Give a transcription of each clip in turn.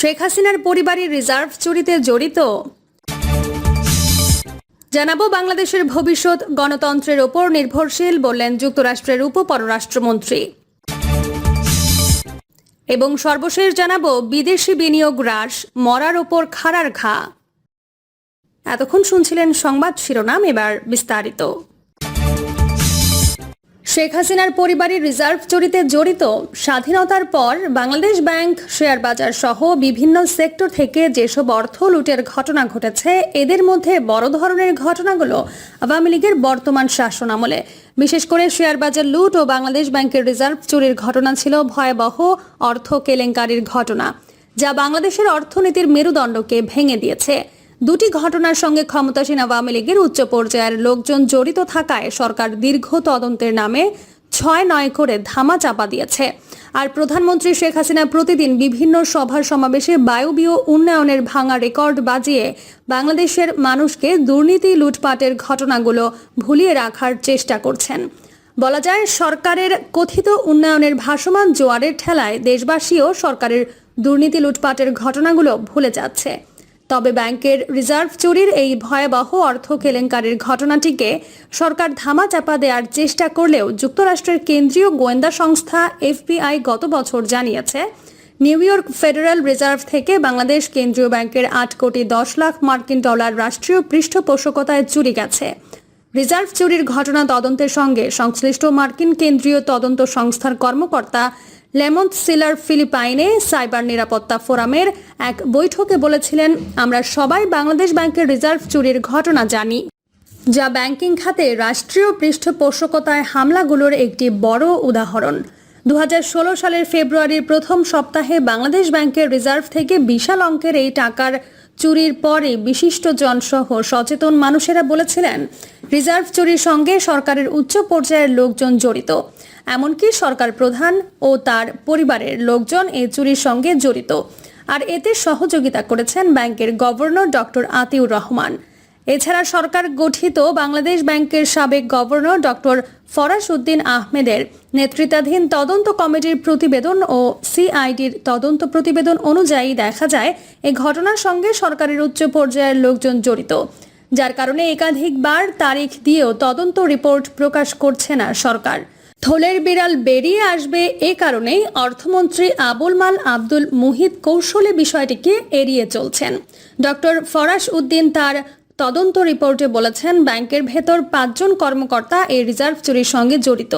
শেখ হাসিনার পরিবারের রিজার্ভ চুরিতে জড়িত। জানাব, বাংলাদেশের ভবিষ্যৎ গণতন্ত্রের ওপর নির্ভরশীল বললেন যুক্তরাষ্ট্রের উপ পররাষ্ট্রমন্ত্রী এবং সর্বশেষ জানাব, বিদেশি বিনিয়োগ হ্রাস, মরার ওপর খাড়ার ঘা। এতক্ষণ শুনছিলেন সংবাদ শিরোনাম, এবার বিস্তারিত। শেখ হাসিনার পরিবারের রিজার্ভ চুরিতে জড়িত স্বাধীনতার পর বাংলাদেশ ব্যাংক শেয়ার বাজার সহ বিভিন্ন সেক্টর থেকে যেসব অর্থ লুটের ঘটনা ঘটেছে, এদের মধ্যে বড় ধরনের ঘটনাগুলো আওয়ামী লীগের বর্তমান শাসন আমলে। বিশেষ করে শেয়ার বাজার লুট ও বাংলাদেশ ব্যাংকের রিজার্ভ চুরির ঘটনা ছিল ভয়াবহ অর্থ কেলেঙ্কারির ঘটনা, যা বাংলাদেশের অর্থনীতির মেরুদণ্ডকে ভেঙে দিয়েছে। দুটি ঘটনার সঙ্গে ক্ষমতাসীন আওয়ামী লীগের উচ্চ পর্যায়ের লোকজন জড়িত থাকায় সরকার দীর্ঘ তদন্তের নামে ছয় নয় করে ধামা চাপা দিয়েছে। আর প্রধানমন্ত্রী শেখ হাসিনা প্রতিদিন বিভিন্ন সভার সমাবেশে বায়বীয় উন্নয়নের ভাঙা রেকর্ড বাজিয়ে বাংলাদেশের মানুষকে দুর্নীতি, লুটপাটের ঘটনাগুলো ভুলিয়ে রাখার চেষ্টা করছেন। বলা যায়, সরকারের কথিত উন্নয়নের ভাসমান জোয়ারের ঠেলায় দেশবাসীও সরকারের দুর্নীতি, লুটপাটের ঘটনাগুলো ভুলে যাচ্ছে। তবে ব্যাংকের রিজার্ভ চুরির এই ভয়াবহ অর্থ কেলেঙ্কারির ঘটনাটিকে সরকার ধামাচাপা দেওয়ার চেষ্টা করলেও যুক্তরাষ্ট্রের কেন্দ্রীয় গোয়েন্দা সংস্থা এফবিআই গত বছর জানিয়েছে, নিউ ইয়র্ক ফেডারেল রিজার্ভ থেকে বাংলাদেশ কেন্দ্রীয় ব্যাংকের আট কোটি দশ লাখ মার্কিন ডলার রাষ্ট্রীয় পৃষ্ঠপোষকতায় চুরি গেছে। রিজার্ভ চুরির ঘটনা তদন্তের সঙ্গে সংশ্লিষ্ট মার্কিন কেন্দ্রীয় তদন্ত সংস্থার কর্মকর্তা লেমন্ট সিলার ফিলিপাইনে সাইবার নিরাপত্তা ফোরামের এক বৈঠকে বলেছিলেন, আমরা সবাই বাংলাদেশ ব্যাংকের রিজার্ভ চুরির ঘটনা জানি, যা ব্যাংকিং খাতে রাষ্ট্রীয় পৃষ্ঠপোষকতায় হামলাগুলোর একটি বড় উদাহরণ। দু হাজার ষোলো সালের ফেব্রুয়ারির প্রথম সপ্তাহে বাংলাদেশ ব্যাংকের রিজার্ভ থেকে বিশাল অঙ্কের এই টাকার চুরির পরে বিশিষ্ট জনসহ সচেতন মানুষেরা বলেছিলেন, রিজার্ভ চুরির সঙ্গে সরকারের উচ্চ পর্যায়ের লোকজন জড়িত। এমনকি সরকার প্রধান ও তার পরিবারের লোকজন এই চুরির সঙ্গে জড়িত। আর এতে সহযোগিতা করেছেন ব্যাংকের গভর্নর ডক্টর আতিউর রহমান। এছাড়া সরকার গঠিত বাংলাদেশ ব্যাংকের সাবেক গভর্নর ডক্টর ফরাস উদ্দিন আহমেদের নেতৃত্বাধীন তদন্ত কমিটির প্রতিবেদন ও সিআইডির তদন্ত প্রতিবেদন অনুযায়ী দেখা যায়, এ ঘটনার সঙ্গে সরকারের উচ্চ পর্যায়ের লোকজন জড়িত। যার কারণে একাধিকবার তারিখ দিয়েও তদন্ত রিপোর্ট প্রকাশ করছে না সরকার। থলের বিড়াল বেরিয়ে আসবে এ কারণেই অর্থমন্ত্রী আবুল মাল আব্দুল মুহিত কৌশলে বিষয়টিকে এড়িয়ে চলছেন। ডক্টর ফরাস উদ্দিন তার তদন্ত রিপোর্টে বলেছেন, ব্যাংকের ভেতর পাঁচজন কর্মকর্তা এই রিজার্ভ চুরির সঙ্গে জড়িত।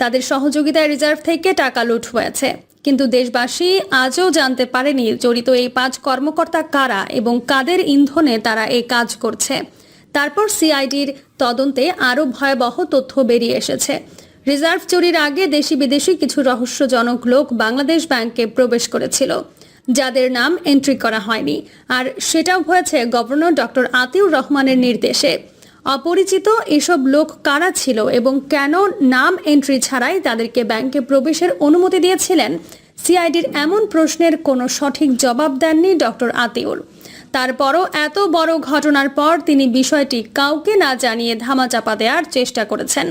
তাদের সহযোগিতায় রিজার্ভ থেকে টাকা লুট হয়েছে। কিন্তু দেশবাসী আজও জানতে পারেনি জড়িত এই পাঁচ কর্মকর্তা কারা এবং কাদের ইন্ধনে তারা এই কাজ করছে। তারপর সিআইডির তদন্তে আরও ভয়াবহ তথ্য বেরিয়ে এসেছে। রিজার্ভ চুরির আগে দেশি বিদেশি কিছু রহস্যজনক লোক বাংলাদেশ ব্যাংকে প্রবেশ করেছিল, যাদের নাম এন্ট্রি করা হয়নি। আর সেটাও হয়েছে গভর্নর ডক্টর আতিউর রহমানের নির্দেশে। অপরিচিত এসব লোক কারা ছিল এবং কেন নাম এন্ট্রি ছাড়াই তাদেরকে ব্যাংকে প্রবেশের অনুমতি দিয়েছিলেন, সিআইডির এমন প্রশ্নের কোনো সঠিক জবাব দেননি ডক্টর আতিউর। তারপরও এত বড় ঘটনার পর তিনি বিষয়টি কাউকে না জানিয়ে ধামাচাপা দেওয়ার চেষ্টা করেছেন।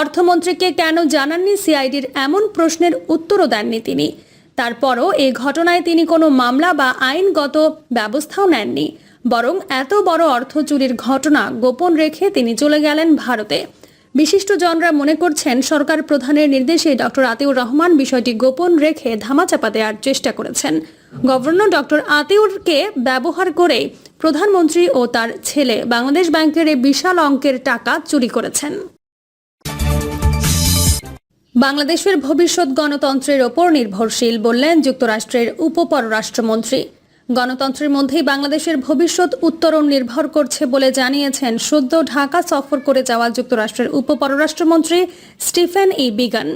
অর্থমন্ত্রীকে কেন জানাননি সিআইডির এমন প্রশ্নের উত্তরও দেননি তিনি। তারপরও এই ঘটনায় তিনি কোনো মামলা বা আইনগত ব্যবস্থাও নেননি। বরং এত বড় অর্থ চুরির ঘটনা গোপন রেখে তিনি চলে গেলেন ভারতে। বিশিষ্টজনরা মনে করছেন সরকার প্রধানের নির্দেশে ডক্টর আতিউর রহমান বিষয়টি গোপন রেখে ধামাচাপা দেওয়ার চেষ্টা করেছেন। গভর্নর ডক্টর আতিউরকে ব্যবহার করে প্রধানমন্ত্রী ও তার ছেলে বাংলাদেশ ব্যাংকের বিশাল অঙ্কের টাকা চুরি করেছেন। বাংলাদেশের ভবিষ্যৎ গণতন্ত্রের ওপর নির্ভরশীল বললেন যুক্তরাষ্ট্রের উপ পররাষ্ট্রমন্ত্রী গণতন্ত্রের মধ্যেই বাংলাদেশের ভবিষ্যৎ উত্তরণ নির্ভর করছে বলে জানিয়েছেন সদ্য ঢাকা সফর করে যাওয়া যুক্তরাষ্ট্রের উপ পররাষ্ট্রমন্ত্রী স্টিফেন ই বিগান।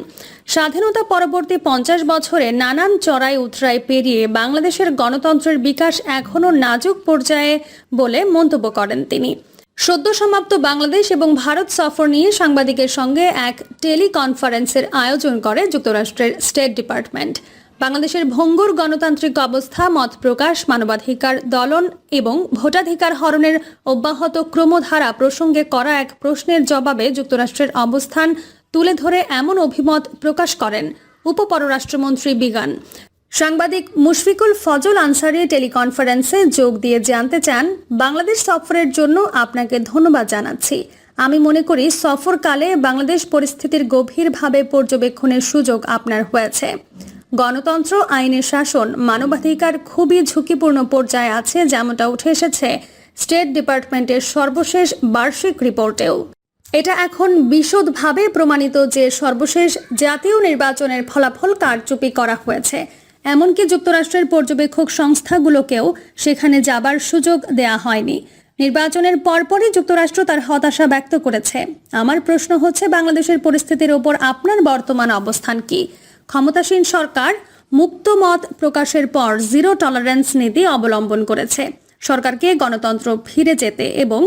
স্বাধীনতা পরবর্তী পঞ্চাশ বছরে নানান চড়াই উতরাই পেরিয়ে বাংলাদেশের গণতন্ত্রের বিকাশ এখনও নাজুক পর্যায়ে বলে মন্তব্য করেন তিনি। সদ্য সমাপ্ত বাংলাদেশ এবং ভারত সফর নিয়ে সাংবাদিকের সঙ্গে এক টেলিকনফারেন্সের আয়োজন করে যুক্তরাষ্ট্রের স্টেট ডিপার্টমেন্ট। বাংলাদেশের ভঙ্গুর গণতান্ত্রিক অবস্থা, মত প্রকাশ, মানবাধিকার দলন এবং ভোটাধিকার হরণের অব্যাহত ক্রমধারা প্রসঙ্গে করা এক প্রশ্নের জবাবে যুক্তরাষ্ট্রের অবস্থান তুলে ধরে এমন অভিমত প্রকাশ করেন উপ পররাষ্ট্রমন্ত্রী বিগান। সাংবাদিক মুশফিকুল ফজল আনসারি টেলিকনফারেন্সে যোগ দিয়ে জানতে চান, বাংলাদেশ সফরের জন্য আপনাকে ধন্যবাদ জানাচ্ছি। আমি মনে করি সফরকালে বাংলাদেশ পরিস্থিতির গভীরভাবে পর্যবেক্ষণের সুযোগ আপনার হয়েছে। গণতন্ত্র, আইনের শাসন, মানবাধিকার খুবই ঝুঁকিপূর্ণ পর্যায়ে আছে যেমনটা উঠে এসেছে স্টেট ডিপার্টমেন্টের সর্বশেষ বার্ষিক রিপোর্টেও। এটা এখন বিশদভাবে প্রমাণিত যে সর্বশেষ জাতীয় নির্বাচনের ফলাফল কারচুপি করা হয়েছে। এমনকি যুক্তরাষ্ট্রের পর্যবেক্ষক সংস্থাগুলোকেও সেখানে যাবার সুযোগ দেয়া হয়নি। নির্বাচনের পরপরই যুক্তরাষ্ট্র তার হতাশা ব্যক্ত করেছে। আমার প্রশ্ন হচ্ছে, বাংলাদেশের পরিস্থিতির ওপর আপনার বর্তমান অবস্থান কি? ক্ষমতাসীন সরকার মুক্ত মত প্রকাশের পর জিরো টলারেন্স নীতি অবলম্বন করেছে। সরকারকে গণতন্ত্র ফিরে যেতে এবং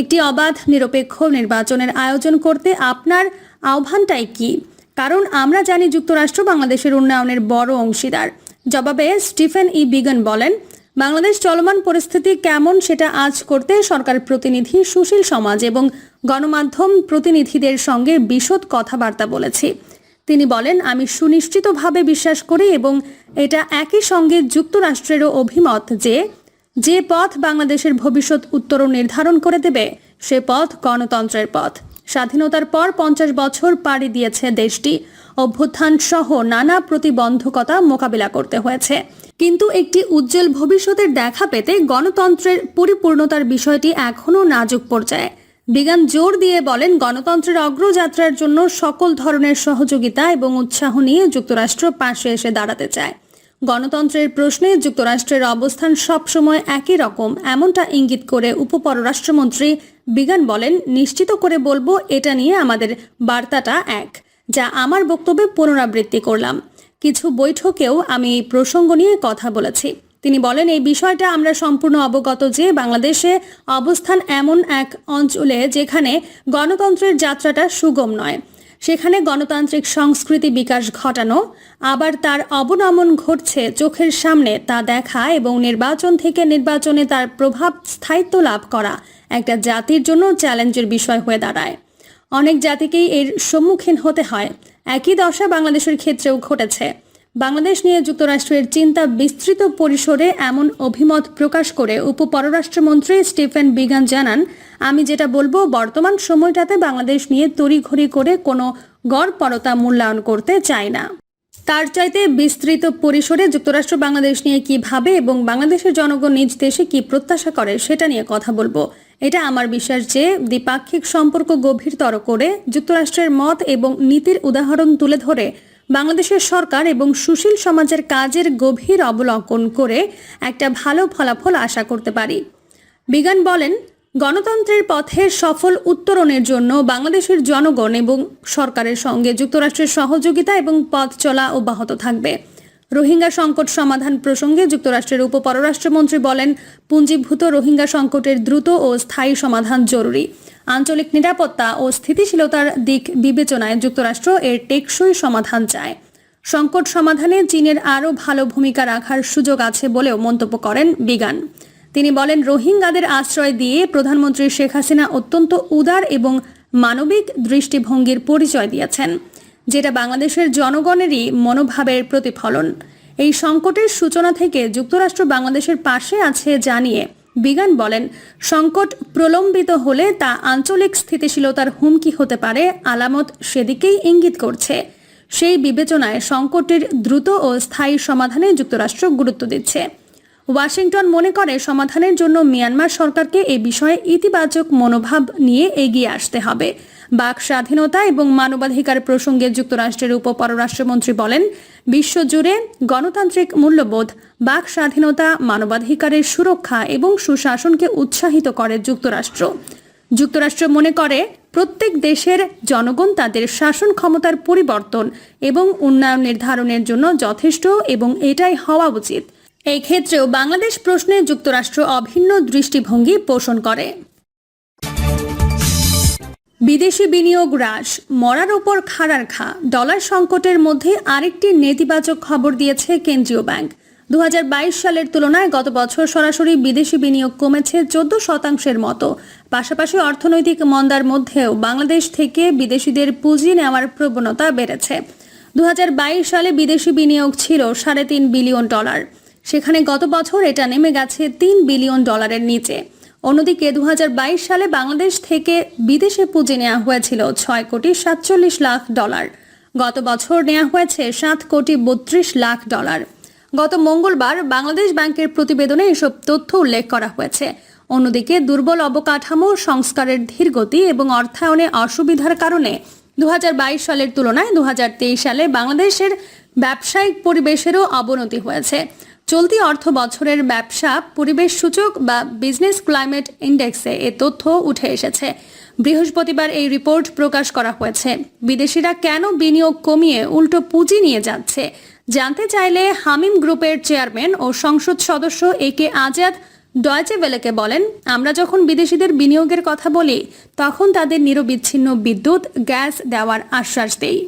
একটি অবাধ, নিরপেক্ষ নির্বাচনের আয়োজন করতে আপনার আহ্বানটাই কি? কারণ আমরা জানি যুক্তরাষ্ট্র বাংলাদেশের উন্নয়নের বড় অংশীদার। জবাবে স্টিফেন ই. বিগন বলেন, বাংলাদেশ চলমান পরিস্থিতি কেমন সেটা আজ করতে সরকার প্রতিনিধি সুশীল সমাজ এবং গণমাধ্যম প্রতিনিধিদের সঙ্গে বিশদ কথাবার্তা বলেছি। তিনি বলেন, আমি সুনিশ্চিতভাবে বিশ্বাস করি এবং এটা একই সঙ্গে যুক্তরাষ্ট্রেরও অভিমত যে যে পথ বাংলাদেশের ভবিষ্যৎ উত্তরণ নির্ধারণ করে দেবে, সে পথ গণতন্ত্রের পথ। স্বাধীনতার পর পঞ্চাশ বছর পাড়ি দিয়েছে দেশটি। অভ্যুত্থান সহ নানা প্রতিবন্ধকতা মোকাবিলা করতে হয়েছে। কিন্তু একটি উজ্জ্বল ভবিষ্যতের দেখা পেতে গণতন্ত্রের পরিপূর্ণতার বিষয়টি এখনও নাজুক পর্যায়ে। বিজ্ঞান জোর দিয়ে বলেন, গণতন্ত্রের অগ্রযাত্রার জন্য সকল ধরনের সহযোগিতা এবং উৎসাহ নিয়ে যুক্তরাষ্ট্র পাশে এসে দাঁড়াতে চায়। গণতন্ত্রের প্রশ্নে যুক্তরাষ্ট্রের অবস্থান সবসময় একই রকম, এমনটা ইঙ্গিত করে উপপররাষ্ট্রমন্ত্রী বিগান বলেন, নিশ্চিত করে বলব, এটা নিয়ে আমাদের বার্তাটা এক, যা আমার বক্তব্যে পুনরাবৃত্তি করলাম। কিছু বৈঠকেও আমি এই প্রসঙ্গ নিয়ে কথা বলেছি। তিনি বলেন, এই বিষয়টা আমরা সম্পূর্ণ অবগত যে বাংলাদেশে অবস্থান এমন এক অঞ্চলে যেখানে গণতন্ত্রের যাত্রাটা সুগম নয়। সেখানে গণতান্ত্রিক সংস্কৃতি বিকাশ ঘটানো, আবার তার অবনমন ঘটছে চোখের সামনে তা দেখা এবং নির্বাচন থেকে নির্বাচনে তার প্রভাব স্থায়িত্ব লাভ করা একটা জাতির জন্য চ্যালেঞ্জের বিষয় হয়ে দাঁড়ায়। অনেক জাতিকেই এর সম্মুখীন হতে হয়। একই দশা বাংলাদেশের ক্ষেত্রেও ঘটেছে। বাংলাদেশ নিয়ে যুক্তরাষ্ট্রের চিন্তা বিস্তৃত পরিসরে এমন অভিমত প্রকাশ করে উপপররাষ্ট্রমন্ত্রী স্টিফেন বিগান জানান, আমি যেটা বলব, বর্তমান সময়টাতে বাংলাদেশ নিয়ে তড়িঘড়ি করে কোনো গড়পরতা মূল্যায়ন করতে চাই না। তার চাইতে বিস্তৃত পরিসরে যুক্তরাষ্ট্র বাংলাদেশ নিয়ে কি ভাবে এবং বাংলাদেশের জনগণ নিজ দেশে কি প্রত্যাশা করে সেটা নিয়ে কথা বলব। এটা আমার বিশ্বাস যে দ্বিপাক্ষিক সম্পর্ক গভীরতর করে যুক্তরাষ্ট্রের মত এবং নীতির উদাহরণ তুলে ধরে বাংলাদেশের সরকার এবং সুশীল সমাজের কাজের গভীর অবলোকন করে একটা ভালো ফলাফল আশা করতে পারি। বিজ্ঞান বলেন, গণতন্ত্রের পথে সফল উত্তরণের জন্য বাংলাদেশের জনগণ এবং সরকারের সঙ্গে যুক্তরাষ্ট্রের সহযোগিতা এবং পথ চলা অব্যাহত থাকবে। রোহিঙ্গা সংকট সমাধান প্রসঙ্গে যুক্তরাষ্ট্রের উপপররাষ্ট্রমন্ত্রী বলেন, পুঞ্জীভূত রোহিঙ্গা সংকটের দ্রুত ও স্থায়ী সমাধান জরুরি। আঞ্চলিক নিরাপত্তা ও স্থিতিশীলতার দিক বিবেচনায় যুক্তরাষ্ট্র এর টেকসই সমাধান চায়। সংকট সমাধানে চীনের আরও ভালো ভূমিকা রাখার সুযোগ আছে বলেও মন্তব্য করেন বিগান। তিনি বলেন, রোহিঙ্গাদের আশ্রয় দিয়ে প্রধানমন্ত্রী শেখ হাসিনা অত্যন্ত উদার এবং মানবিক দৃষ্টিভঙ্গির পরিচয় দিয়েছেন, যেটা বাংলাদেশের জনগণেরই মনোভাবের প্রতিফলন। এই সংকটের সূচনা থেকে যুক্তরাষ্ট্র বাংলাদেশের পাশে আছে জানিয়ে বিজ্ঞান বলেন, সংকট প্রলম্বিত হলে তা আঞ্চলিক স্থিতিশীলতার হুমকি হতে পারে, আলামত সেদিকেই ইঙ্গিত করছে। সেই বিবেচনায় সংকটের দ্রুত ও স্থায়ী সমাধানে যুক্তরাষ্ট্র গুরুত্ব দিচ্ছে। ওয়াশিংটন মনে করে, সমাধানের জন্য মিয়ানমার সরকারকে এ বিষয়ে ইতিবাচক মনোভাব নিয়ে এগিয়ে আসতে হবে। বাক স্বাধীনতা এবং মানবাধিকার প্রসঙ্গে যুক্তরাষ্ট্রের উপপররাষ্ট্রমন্ত্রী বলেন, বিশ্বজুড়ে গণতান্ত্রিক মূল্যবোধ বাক স্বাধীনতা, মানবাধিকারের সুরক্ষা এবং সুশাসনকে উৎসাহিত করে যুক্তরাষ্ট্র। যুক্তরাষ্ট্র মনে করে, প্রত্যেক দেশের জনগণ তাদের শাসন ক্ষমতার পরিবর্তন এবং উন্নয়ন নির্ধারণের জন্য যথেষ্ট এবং এটাই হওয়া উচিত। এই ক্ষেত্রেও বাংলাদেশ প্রশ্নে যুক্তরাষ্ট্র অভিন্ন দৃষ্টিভঙ্গি পোষণ করে। বিদেশি বিনিয়োগ হ্রাস, মরার ওপর খাড়ার খা ডলার সংকটের মধ্যে আরেকটি নেতিবাচক খবর দিয়েছে কেন্দ্রীয় ব্যাংক। দু হাজার বাইশ সালের তুলনায় গত বছর সরাসরি বিদেশি বিনিয়োগ কমেছে চোদ্দ শতাংশের মতো। পাশাপাশি অর্থনৈতিক মন্দার মধ্যেও বাংলাদেশ থেকে বিদেশিদের পুঁজি নেওয়ার প্রবণতা বেড়েছে। দু হাজার বাইশ সালে বিদেশি বিনিয়োগ ছিল সাড়ে তিন বিলিয়ন ডলার। সেখানে গত বছর এটা নেমে গেছে তিন বিলিয়ন ডলারের নিচে। অন্যদিকে দু হাজার বাইশ সালে বাংলাদেশ থেকে বিদেশে পুঁজি নেওয়া হয়েছিল ছয় কোটি সাতচল্লিশ লাখ ডলার। গত বছর নেওয়া হয়েছে সাত কোটি বত্রিশ লাখ ডলার। গত মঙ্গলবার বাংলাদেশ ব্যাংকের প্রতিবেদনে এসব তথ্য উল্লেখ করা হয়েছে। অন্যদিকে দুর্বল অবকাঠামো, সংস্কারের ধীরগতি এবং অর্থায়নে অসুবিধার কারণে দু হাজার বাইশ সালের তুলনায় দুহাজার তেইশ সালে বাংলাদেশের ব্যবসায়িক পরিবেশেরও অবনতি হয়েছে। চলতি অর্থ বছরের ব্যবসা, পরিবেশ সূচক বা বিজনেস ক্লাইমেট ইন্ডেক্সে এ তথ্য উঠে এসেছে। বৃহস্পতিবার এই রিপোর্ট প্রকাশ করা হয়েছে। বিদেশিরা কেন বিনিয়োগ কমিয়ে উল্টো পুঁজি নিয়ে যাচ্ছে? জানতে চাইলে হামিম গ্রুপের চেয়ারম্যান ও সংসদ সদস্য এ কে আজাদ ডয়চে ভেলেকে বলেন, আমরা যখন বিদেশিদের বিনিয়োগের কথা বলি, তখন তাদের নিরবিচ্ছিন্ন বিদ্যুৎ, গ্যাস দেওয়ার আশ্বাস দেই।